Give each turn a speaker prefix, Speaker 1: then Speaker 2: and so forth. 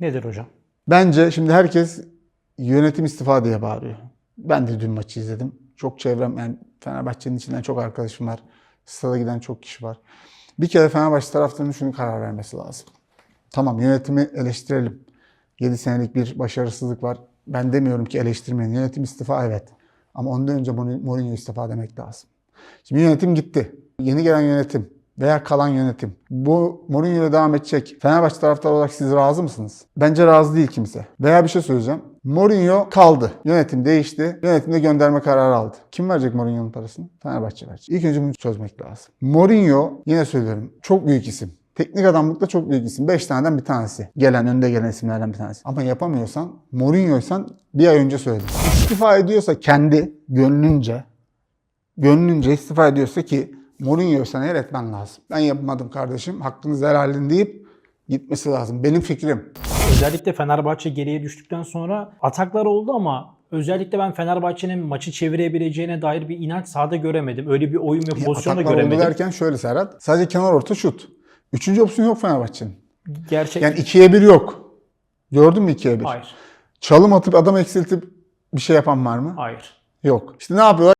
Speaker 1: Nedir hocam?
Speaker 2: Bence şimdi herkes yönetim istifa diye bağırıyor. Ben de dün maçı izledim. Çok çevrem yani Fenerbahçe'nin içinden çok arkadaşım var. Stada giden çok kişi var. Bir kere Fenerbahçe taraftarının şunu karar vermesi lazım. Tamam yönetimi eleştirelim. 7 senelik bir başarısızlık var. Ben demiyorum ki eleştirmeyin. Yönetim istifa evet. Ama ondan önce Mourinho istifa demek lazım. Şimdi yönetim gitti. Yeni gelen yönetim veya kalan yönetim. Bu Mourinho ile devam edecek. Fenerbahçe taraftarı olarak siz razı mısınız? Bence razı değil kimse. Veya bir şey söyleyeceğim. Mourinho kaldı. Yönetim değişti. Yönetimde gönderme kararı aldı. Kim verecek Mourinho'nun parasını? Fenerbahçe verecek. İlk önce bunu çözmek lazım. Mourinho yine söylüyorum çok büyük isim. Teknik adamlıkta çok büyük isim. 5 taneden bir tanesi. Gelen, önde gelen isimlerden bir tanesi. Ama yapamıyorsan, Mourinho'ysan bir ay önce söyledim. İstifa ediyorsa kendi gönlünce, gönlünce istifa ediyorsa ki Mourinho'ysan eğer etmen lazım. Ben yapmadım kardeşim, hakkınızı helal edin deyip gitmesi lazım. Benim fikrim.
Speaker 1: Özellikle Fenerbahçe geriye düştükten sonra ataklar oldu ama özellikle ben Fenerbahçe'nin maçı çevirebileceğine dair bir inanç sahada göremedim. Öyle bir oyun ve pozisyon da
Speaker 2: Ataklar
Speaker 1: göremedim.
Speaker 2: derken şöyle Serhat, sadece kenar orta şut. Üçüncü opsiyon yok Fenerbahçe'nin.
Speaker 1: Gerçek
Speaker 2: Yani ikiye bir yok. Gördün mü ikiye bir?
Speaker 1: hayır.
Speaker 2: Çalım atıp adam eksiltip bir şey yapan var mı?
Speaker 1: Hayır.
Speaker 2: Yok. İşte ne yapıyorlar?